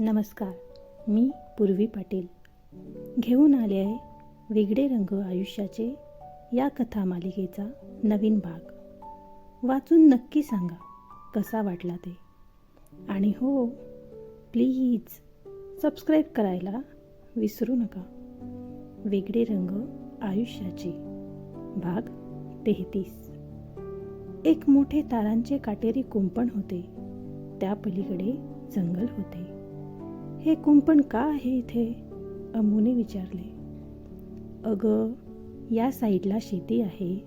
नमस्कार मी पूर्वी पाटील. घेऊन आले आहे वेगळे रंग आयुष्याचे या कथा मालिकेचा नवीन भाग. वाचून नक्की सांगा कसा वाटला ते? आणि हो प्लीज सबस्क्राईब करायला विसरू नका. वेगळे रंग आयुष्याचे. भाग तेहतीस. एक मोठे तारांचे काटेरी कुंपण होते. त्या पलीकडे जंगल होते. हे कुंपण का आहे इथे? अमूने विचारले. अगं या साईडला शेती आहे.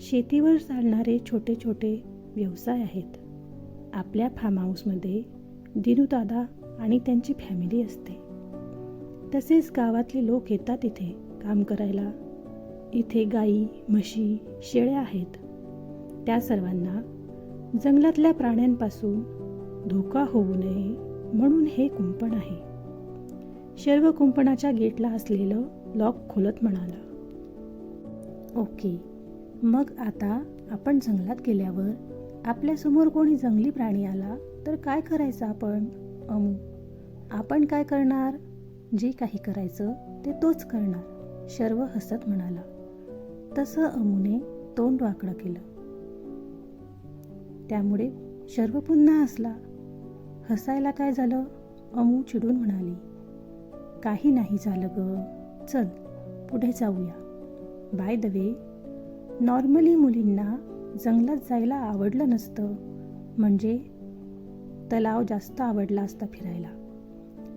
शेतीवर चालणारे छोटे छोटे व्यवसाय आहेत. आपल्या फार्म हाऊसमध्ये दिनूदादा आणि त्यांची फॅमिली असते. तसेच गावातले लोक येतात इथे काम करायला. इथे गाई म्हशी शेळ्या आहेत. त्या सर्वांना जंगलातल्या प्राण्यांपासून धोका होऊ नये म्हणून हे कुंपण आहे. शर्व कुंपणाच्या गेटला असलेलं लॉक खोलत म्हणाला ओके मग आता आपण जंगलात गेल्यावर आपल्यासमोर कोणी जंगली प्राणी आला तर काय करायचं आपण? अमू आपण काय करणार? जे काही करायचं ते तोच करणार. शर्व हसत म्हणाला. तसं अमूने तोंड वाकडं केलं. त्यामुळे शर्व पुन्हा हसला. हसायला काय झालं? अमू चिडून म्हणाली काही नाही झालं ग. चल पुढे जाऊया. बाय द वे नॉर्मली मुलींना जंगलात जायला आवडलं नसतं. म्हणजे तलाव जास्त आवडला असता फिरायला.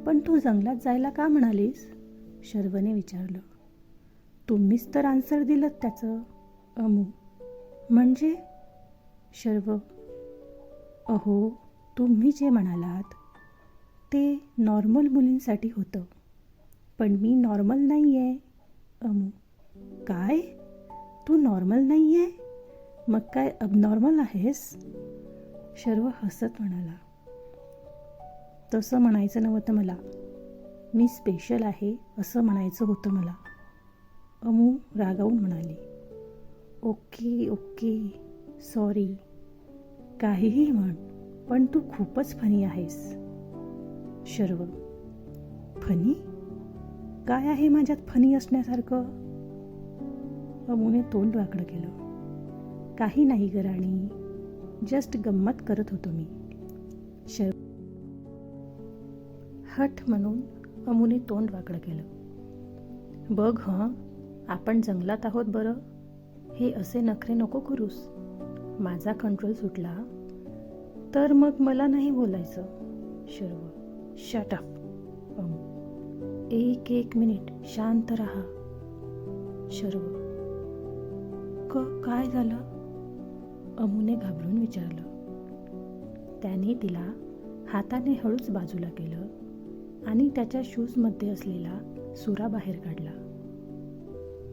पण तू जंगलात जायला का म्हणालीस? शर्वने विचारलं. तुम्हीच तर आन्सर दिलं त्याचं अमू. म्हणजे? शर्व. अहो तुम्ही जे म्हणालात ते नॉर्मल मुलींसाठी होतं. पण मी नॉर्मल नाही आहे अमू काय? तू नॉर्मल नाही आहे मग काय अबनॉर्मल आहेस? शर्व हसत म्हणाला. तसं म्हणायचं नव्हतं मला. मी स्पेशल आहे असं म्हणायचं होतं मला. अमू रागावून म्हणाली. ओके ओके सॉरी काहीही म्हण. पण तू खूपच फनी आहेस. शर्व फनी? काय आहे माझ्यात फनी असण्यासारखं? अमूने तोंड वाकडं केलं. काही नाही गराणी जस्ट गंमत करत होतो मी. शर्व हट म्हणून अमूने तोंड वाकडं केलं. बघ हं आपण जंगलात आहोत बरं. हे असे नखरे नको करूस. माझा कंट्रोल सुटला. तर मग मला नाही बोलायचं. शर्व शट अप एक एक मिनिट शांत राहा. शर्व क काय झालं? अमूने घाबरून विचारलं. त्याने तिला हाताने हळूच बाजूला केलं आणि त्याच्या शूजमध्ये असलेला सुरा बाहेर काढला.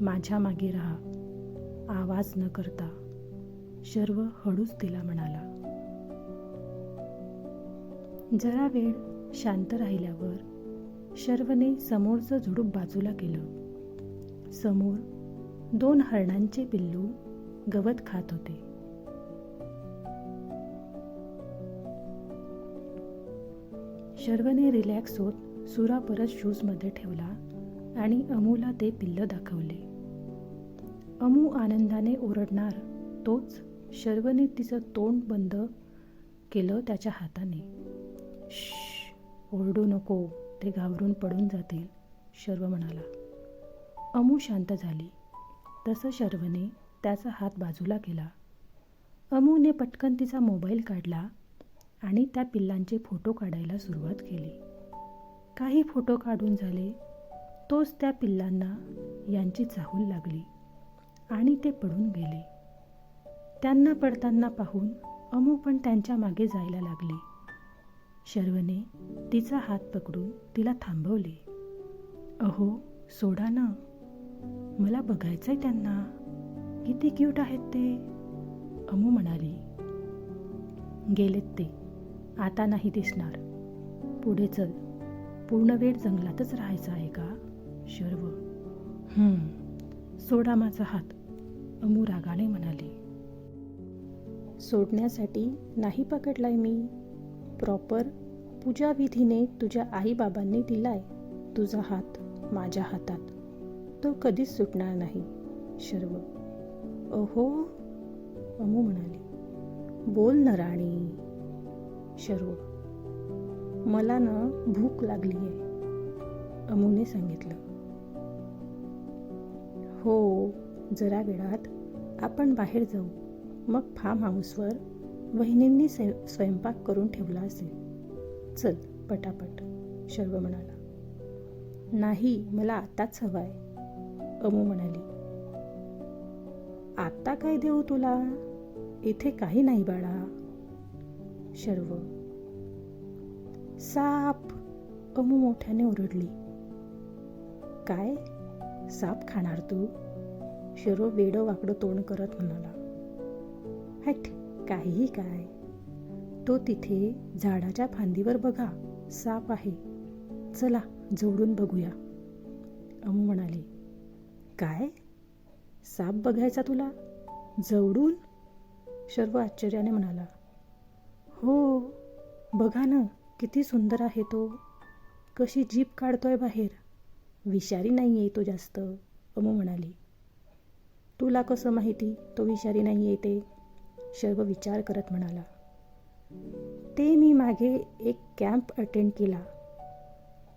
माझ्या मागे राहा. आवाज न करता शर्व हळूच तिला म्हणाला. जरा वेळ शांत राहिल्यावर शर्वने समोरचं झुडूप बाजूला केलं. समोर दोन हरणांचे पिल्लू गवत खात होते. शर्वने रिलॅक्स होत सुरा परत शूजमध्ये ठेवला आणि अमूला ते पिल्ल दाखवले. अमू आनंदाने ओरडणार तोच शर्वने तिचं तोंड बंद केलं त्याच्या हाताने. ओरडू नको ते घाबरून पडून जातील शर्व म्हणाला. अमू शांत झाली. तसं शर्वने त्याचा हात बाजूला केला. अमूने पटकन तिचा मोबाईल काढला आणि त्या पिल्लांचे फोटो काढायला सुरुवात केली. काही फोटो काढून झाले तोच त्या पिल्लांना यांची चाहूल लागली आणि ते पडून गेले. त्यांना पडताना पाहून अमू पण त्यांच्या मागे जायला लागली. शर्वने तिचा हात पकडून तिला थांबवले. अहो सोडा ना. मला बघायचंय त्यांना. किती क्यूट आहेत ते. अमू म्हणाली. गेलेत ते. आता नाही दिसणार. पुढे चल. पूर्ण वेळ जंगलातच राहायचं आहे का? शर्व. सोडा माझा हात. अमू रागाने म्हणाली. सोडण्यासाठी नाही पकडलाय मी. प्रॉपर पूजाविधीने तुझ्या आईबाबांनी दिलाय तुझा हात माझ्या हातात. तो कधीच सुटणार नाही शर्व. अहो अमू म्हणाली. बोल ना राणी शर्व. मला ना भूक लागली आहे अमूने सांगितलं. हो जरा वेळात आपण बाहेर जाऊ. मग फार्म हाऊसवर वहिनींनी स्वय स्वयंपाक करून ठेवला असेल. चल पटापट शर्व म्हणाला. नाही मला आताच हवाय अमू म्हणाली. आत्ता काय देऊ तुला? इथे काही नाही बाळा. शर्व. साप अमू मोठ्याने ओरडली. काय? साप खाणार तू? शर्व वेडं वाकडं तोंड करत म्हणाला. हॅट काहीही काय. तो तिथे झाडाच्या फांदीवर बघा साप आहे. चला जवळून बघूया. अमू म्हणाली काय? साप बघायचा तुला? जवळून शर्व आश्चर्याने म्हणाला हो बघा ना किती सुंदर आहे तो. कशी जीप काढतोय बाहेर. विषारी नाही आहे तो जास्त. अमू म्हणाली तुला कसं माहिती? तो विषारी नाही आहे ते. सर्व विचार करत म्हणाला ते मी मागे एक कॅम्प अटेंड केला.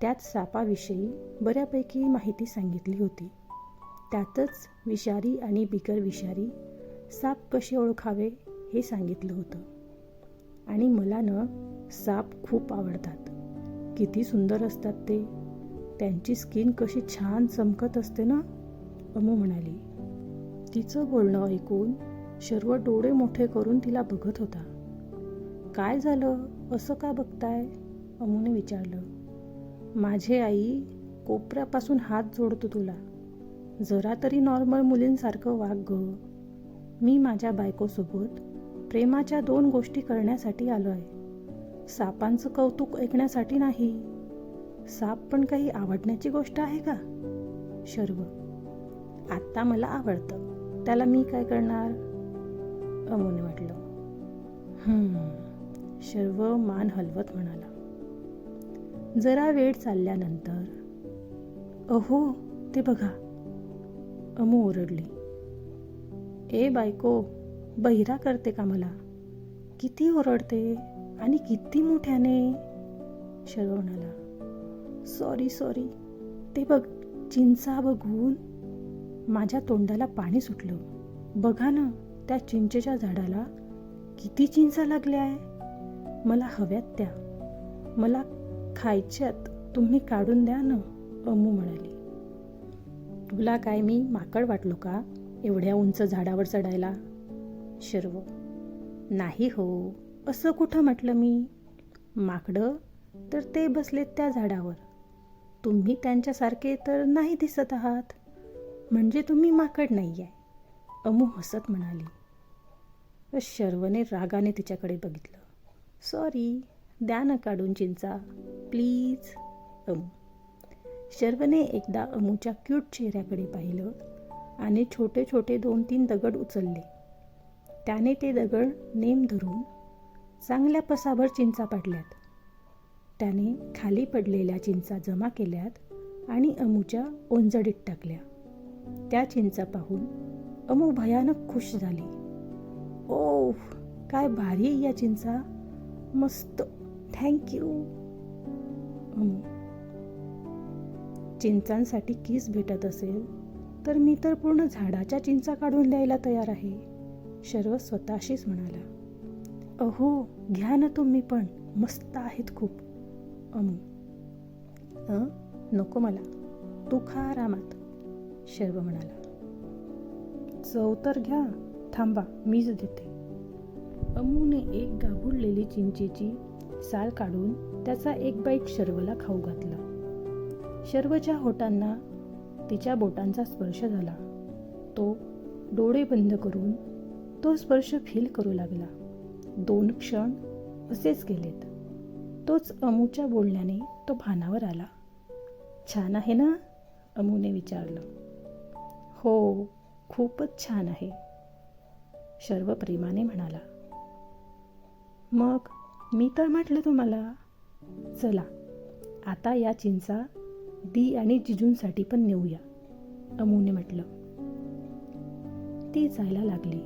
त्यात सापाविषयी बऱ्यापैकी माहिती सांगितली होती. त्यातच विषारी आणि बिगर विषारी साप कसे ओळखावे हे सांगितलं होतं. आणि मला न साप खूप आवडतात. किती सुंदर असतात ते. त्यांची स्किन कशी छान चमकत असते ना? अमू म्हणाली. तिचं बोलणं ऐकून शर्व डोळे मोठे करून तिला बघत होता. काय झालं? असं का बघताय? अमूने विचारलं. माझे आई कोपऱ्यापासून हात जोडतो तुला. जरा तरी नॉर्मल मुलींसारखं वाघ ग. मी माझ्या बायकोसोबत प्रेमाच्या दोन गोष्टी करण्यासाठी आलो आहे सापांचं कौतुक ऐकण्यासाठी नाही. साप पण काही आवडण्याची गोष्ट आहे का? शर्व आत्ता मला आवडतं. त्याला मी काय करणार? अमोने म्हटलं सर्व मान हलवत म्हणाला. जरा वेळ चालल्यानंतर अहो ते बघा. अमू ओरडली. ए बायको बहिरा करते का मला? किती ओरडते आणि किती मोठ्याने? शर्व म्हणाला. सॉरी सॉरी ते बघ चिंचा बघून माझ्या तोंडाला पाणी सुटलं. बघा ना. त्या चिंचेच्या झाडाला किती चिंचा लागल्या आहे? मला हव्यात त्या. मला खायच्यात तुम्ही काढून द्या ना अम्मू म्हणाली. तुला काय मी माकड वाटलो का एवढ्या उंच झाडावर चढायला? शर्व. नाही हो असं कुठं म्हटलं मी? माकडं तर ते बसलेत त्या झाडावर. तुम्ही त्यांच्यासारखे तर नाही दिसत आहात. म्हणजे तुम्ही माकड नाही आहे अमू हसत म्हणाली. शर्वने रागाने तिच्याकडे बघितलं. सॉरी द्या ना काढून चिंचा. प्लीज. अमू. शर्वने एकदा अमूच्या क्यूट चेहऱ्याकडे पाहिलं आणि छोटे छोटे दोन तीन दगड उचलले. त्याने ते दगड नेम धरून चांगल्या पसाभर चिंचा पाडल्यात. त्याने खाली पडलेल्या चिंचा जमा केल्यात आणि अमूच्या ओंजडीत टाकल्या. त्या चिंचा पाहून अमू भयानक खुश झाली. ओफ काय भारी आहे या चिंचा. मस्त. थँक्यू चिंचांसाठी किस भेटत असेल तर मी तर पूर्ण झाडाच्या चिंचा काढून द्यायला तयार आहे शर्व स्वतःशीच म्हणाला. अहो घ्या ना तुम्ही पण मस्त आहेत खूप. अमू अ नको मला. तू खा आरामात शर्व म्हणाला. चव तर घ्या. थांबा मीच देते. अमूने एक गाभुडलेली चिंचेची साल काढून त्याचा एक बाईट शर्वला खाऊ घातला. शर्वच्या होटांना तिच्या बोटांचा स्पर्श झाला. तो डोळे बंद करून तो स्पर्श फील करू लागला. दोन क्षण असेच गेलेत. तोच अमूच्या बोलण्याने तो भानावर आला. छान आहे ना? अमूने विचारलं. हो खूपच छान आहे. शर्व प्रेमाने म्हणाला. मग मी तर म्हटलं तुम्हाला चला आता या चिंचा दी आणि जिजूंसाठी पण नेऊया अमूने म्हटलं. ती जायला लागली.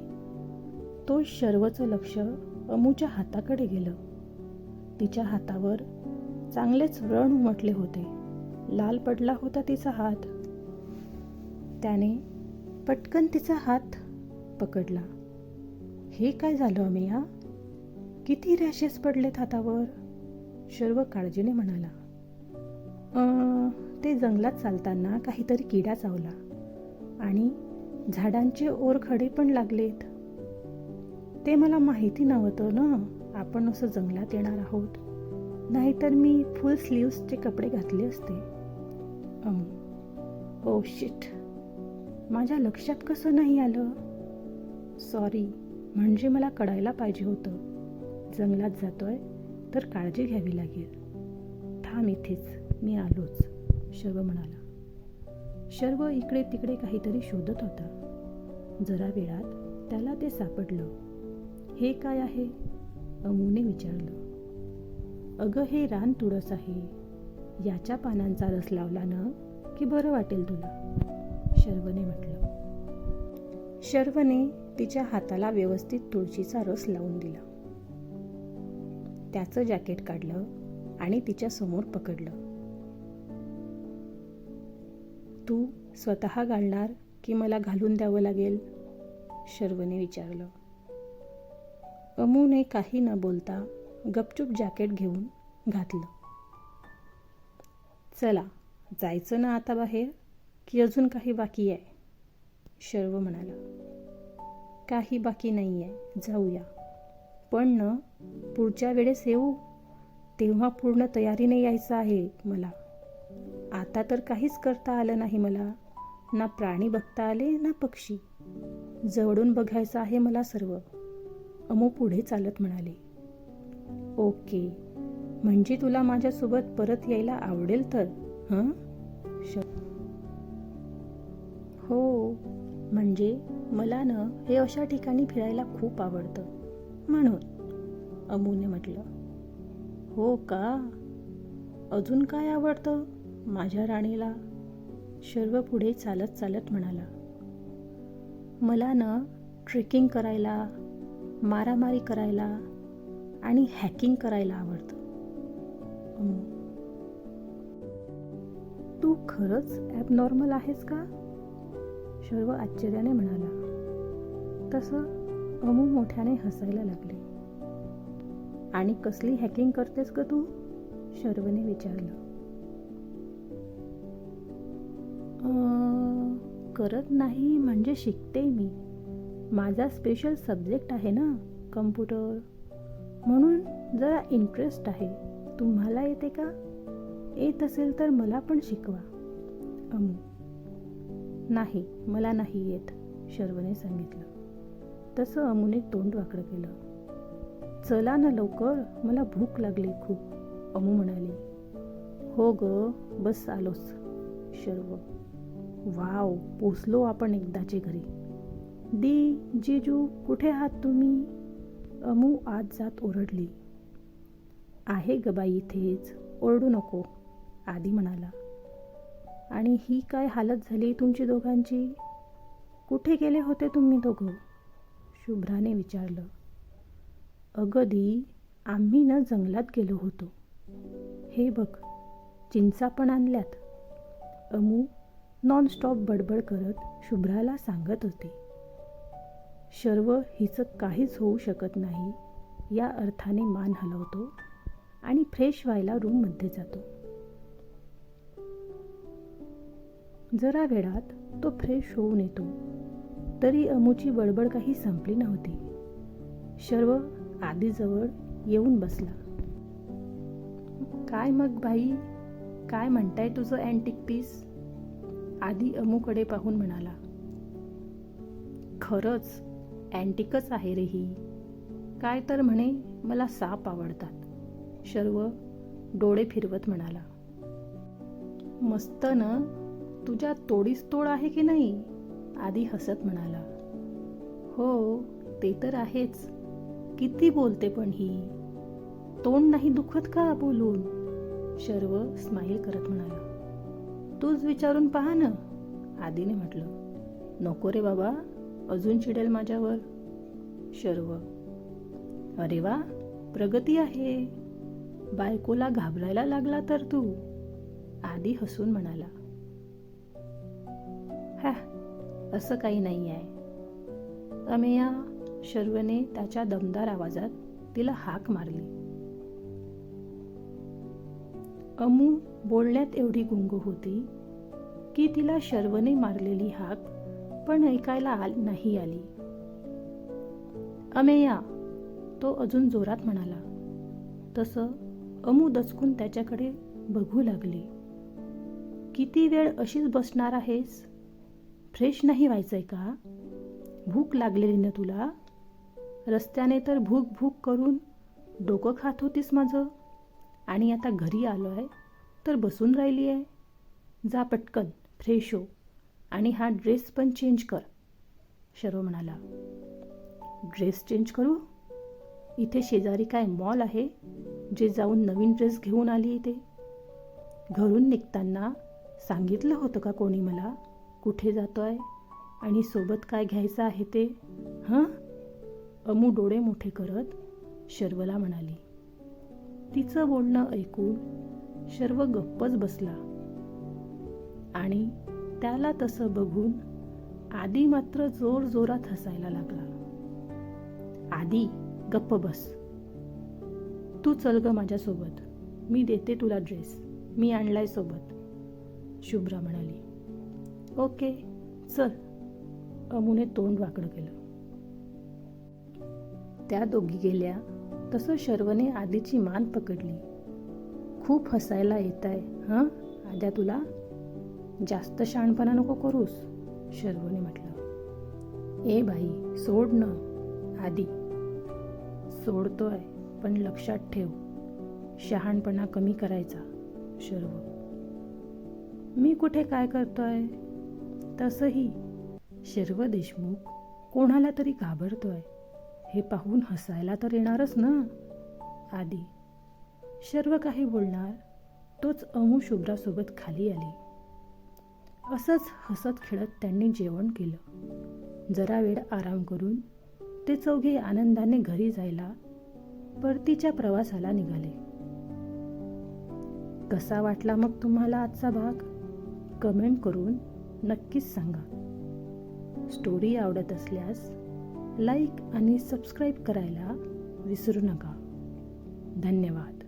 तो शर्वचं लक्ष अमूच्या हाताकडे गेलं. तिच्या हातावर चांगलेच व्रण उमटले होते. लाल पडला होता तिचा हात. त्याने पटकन तिचा हात पकडला. हे काय झालं अमिया किती रॅशेस पडलेत हातावर? शर्व काळजीने म्हणाला. ते जंगलात चालताना काहीतरी किडा चावला आणि झाडांचे ओरखडे पण लागलेत. ते मला माहिती नव्हतं ना आपण असं जंगलात येणार आहोत. नाहीतर मी फुल स्लीव्सचे कपडे घातले असते. ओ शिट oh माझ्या लक्षात कसं नाही आलं? सॉरी म्हणजे मला कळायला पाहिजे होतं. जंगलात जातोय तर काळजी घ्यावी लागेल. थांब इथेच मी आलोच शर्व म्हणाला. शर्व इकडे तिकडे काहीतरी शोधत होता. जरा वेळात त्याला ते सापडलं. हे काय आहे? अमूने विचारलं. अगं हे रान तुळस आहे. याच्या पानांचा रस लावला ना की बरं वाटेल तुला? शर्वने म्हटलं. शर्वने तिच्या हाताला व्यवस्थित तुळशीचा रस लावून दिला. त्याचं जॅकेट काढलं आणि तिच्या समोर पकडलं. तू स्वतः घालणार की मला घालून द्यावं लागेल? शर्वने विचारलं. अमूने काही न बोलता गपचूप जॅकेट घेऊन घातलं. चला जायचं ना आता बाहेर की अजून काही बाकी आहे? शर्व म्हणाला. काही बाकी नाही आहे जाऊया. पण न पुढच्या वेळेस येऊ. तेव्हा पूर्ण तयारीने यायचं आहे मला. आता तर काहीच करता आलं नाही मला. ना प्राणी बघता आले ना पक्षी. जवळून बघायचं आहे मला सर्व. अमो पुढे चालत म्हणाले. ओके. म्हणजे तुला माझ्यासोबत परत यायला आवडेल तर हं? श हो. म्हणजे मला ना हे अशा ठिकाणी फिरायला खूप आवडतं. म्हणून अमूने म्हटलं हो का? अजून काय आवडतं माझ्या राणीला? शर्व पुढे चालत चालत म्हणाला मला ना ट्रेकिंग करायला मारामारी करायला आणि हॅकिंग करायला आवडतं. तू खरंच ॲबनॉर्मल आहेस का? सर्व आश्चर्याने म्हणाला. तसं अमू मोठ्याने हसायला लागले. आणि कसली हॅकिंग करतेस का तू? शर्वने विचारलं. करत नाही म्हणजे शिकते मी. माझा स्पेशल सब्जेक्ट आहे ना कम्प्युटर म्हणून जरा इंटरेस्ट आहे. तुम्हाला येते का? येत असेल तर मला पण शिकवा. अमू नाही मला नाही येत शर्वने सांगितलं. तसं अमूने तोंड वाकडं केलं. चला ना लवकर मला भूक लागली खूप अमू म्हणाली. हो ग बस आलोच शर्व. वाव पोचलो आपण एकदाचे घरी. दी जिजू कुठे आहात तुम्ही? अमू आत जात ओरडली. आहे ग बाई इथेच ओरडू नको आदी म्हणाला. आणि ही काय हालत झाली तुमची दोघांची? कुठे गेले होते तुम्ही दोघं? शुभ्राने विचारलं. अगं दी आम्ही ना जंगलात गेलो होतो. हे बघ चिंचा पण आणल्यात. अमू नॉनस्टॉप बडबड करत शुभ्राला सांगत होती. शर्व हिचं काहीच होऊ शकत नाही या अर्थाने मान हलवतो आणि फ्रेश व्हायला रूममध्ये जातो. जरा वेळात तो फ्रेश होऊन येतो. तरी अमूची बडबड काही संपली नव्हती. शर्व आधीजवळ येऊन बसला. काय मग बाई? काय म्हणताय तुझं अँटिक पीस आधी अमूकडे पाहून म्हणाला. खरंच अँटिकच आहे रे ही. काय तर म्हणे मला साप आवडतात. शर्व डोळे फिरवत म्हणाला. मस्त ना तुझ्या तोडीस तोड आहे की नाही? आधी हसत म्हणाला. हो ते तर आहेच. किती बोलते पण ही. तोंड नाही दुखत का बोलून? शर्व स्माईल करत म्हणाला. तूच विचारून पहा ना आदीने म्हटलं. नको रे बाबा अजून चिडेल माझ्यावर. शर्व. अरे वा प्रगती आहे. बायकोला घाबरायला लागला तर तू. आदी हसून म्हणाला. हा असं काही नाही आहे. अमेया शर्वने त्याच्या दमदार आवाजात तिला हाक मारली. अमू बोलण्यात एवढी गुंग होती की तिला शर्वने मारलेली हाक पण ऐकायला आल नाही आली. अमेया तो अजून जोरात म्हणाला. तसं अमू दचकून त्याच्याकडे बघू लागली. किती वेळ अशीच बसणार आहेस? फ्रेश नाही व्हायचं आहे का? भूक लागलेली ना तुला? रस्त्याने तर भूक भूक करून डोकं खात होतीस माझं. आणि आता घरी आलो आहे तर बसून राहिली आहे जा पटकन फ्रेश हो. आणि हा ड्रेस पण चेंज कर शर्व म्हणाला. ड्रेस चेंज करू? इथे शेजारी काय मॉल आहे जे जाऊन नवीन ड्रेस घेऊन आली ते? घरून निघताना सांगितलं होतं का कोणी मला? कुठे जातोय आणि सोबत काय घ्यायचं आहे ते हां? अमू डोळे मोठे करत शर्वला म्हणाली. तिचं बोलणं ऐकून शर्व गप्पच बसला. आणि त्याला तसं बघून आदी मात्र जोर जोरात हसायला लागला. आदी गप्प बस. तू चल ग माझ्यासोबत. मी देते तुला ड्रेस मी आणलाय सोबत. शुभ्रा म्हणाली. ओके चल. अमुने तोंड वाकडं केलं. त्या दोघी गेल्या तसं शर्वने आधीची मान पकडली. खूप हसायला येत आहे हां? आद्या तुला? जास्त शहाणपणा नको करूस शर्वने म्हटलं. ए बाई सोड न. आधी सोडतोय पण लक्षात ठेव. शहाणपणा कमी करायचा शर्व. मी कुठे काय करतोय? तसंही शर्व देशमुख कोणाला तरी घाबरतोय. हे पाहून हसायला तर येणारच ना? आधी शर्व काही बोलणार तोच अमू शुभ्रासोबत खाली आली. असंच हसत खेळत त्यांनी जेवण केलं. जरा वेळ आराम करून ते चौघे आनंदाने घरी जायला परतीच्या प्रवासाला निघाले. कसा वाटला मग तुम्हाला आजचा भाग? कमेंट करून नक्कीच सांगा. स्टोरी आवडत असल्यास लाईक आणि सबस्क्राईब करायला विसरू नका. धन्यवाद.